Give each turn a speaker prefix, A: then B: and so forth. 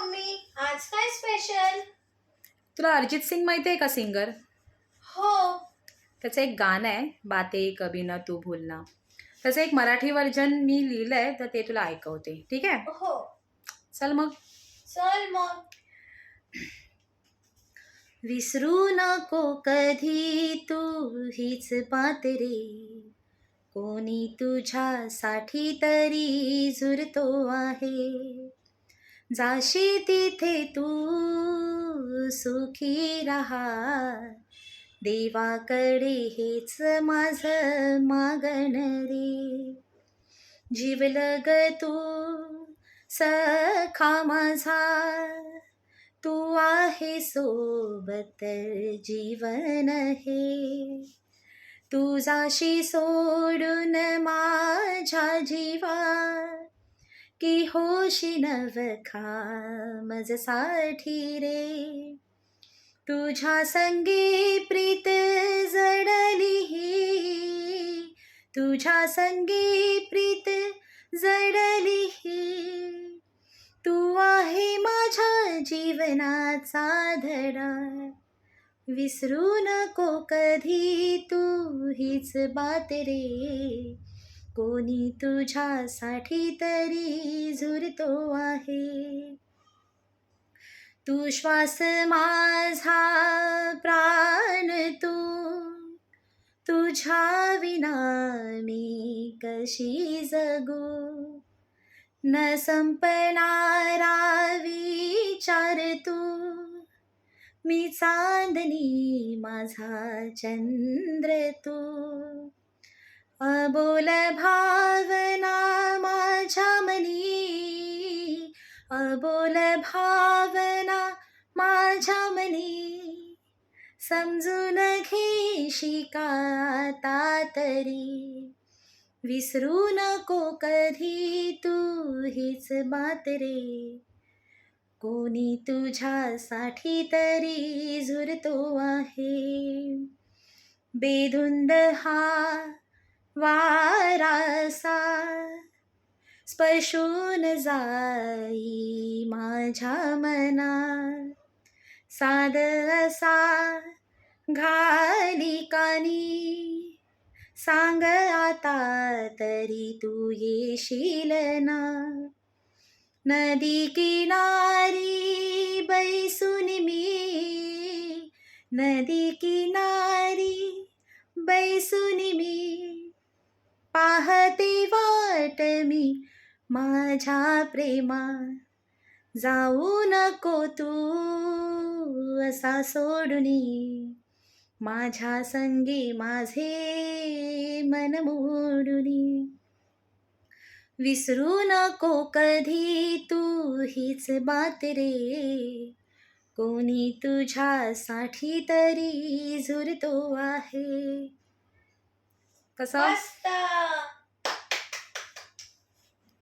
A: Mummy आज काय special
B: तुला अरिजित सिंग माहिती आहे का सिंगर
A: हो.
B: त्याचं एक गाणं आहे बाते कभी न तू भूलना. त्याचं एक मराठी व्हर्जन मी लिहिलं आहे तर ते तुला ऐकवते. ठीक आहे?
A: हो.
B: चल मग.
A: चल मग.
B: विसरू नको कधी तू हीच बात रे. कोणी तुझ्यासाठी तरी झुरतो आहे. जाशी तिथे तू सुखी राहा देवाकडे हेच माझं मागण रे. जीवलग तू सखा माझा. तू आहे सोबत जीवन हे. तू सोडून माझ्या जीवा की होशी नवखा मजसाठी रे. तुझ्या संगी प्रीत जडली ही. तुझ्या संगी प्रीत जडली ही. तू आहे माझ्या जीवनाचा धडा. विसरू नको कधी तू हीच बात रे. कोणी तुझ्यासाठी तरी झुरतो आहे? तू श्वास माझा प्राण तू. तुझ्या विना मी कशी जगू? न संपणारा विचार तू. मी चांदणी माझा चंद्र तू. अबोल भावना माझ्या मनी. अबोल भावना माझ्या मनी. समजून घेशी का तरी. विसरू नको कधी तू हीच बात रे. कोणी तुझ्यासाठी तरी झुरतो आहे. बेधुंद हा वारासा स्पर्शून जाई माझ्या मना साद असा घाली कानी सांग आता तरी तू येशील ना. नदी किनारी बैसून मी नदी किनारी बैसून मी पाहते वाट मी माझ्या प्रेमा जाऊ नको तू असा सोडुनी माझ्या संगी माझे मन मोडुनी विसरू नको कधी तू हीच बात रे. कोणी तुझ्यासाठी तरी झुरतो आहे. कसं
A: मस्त!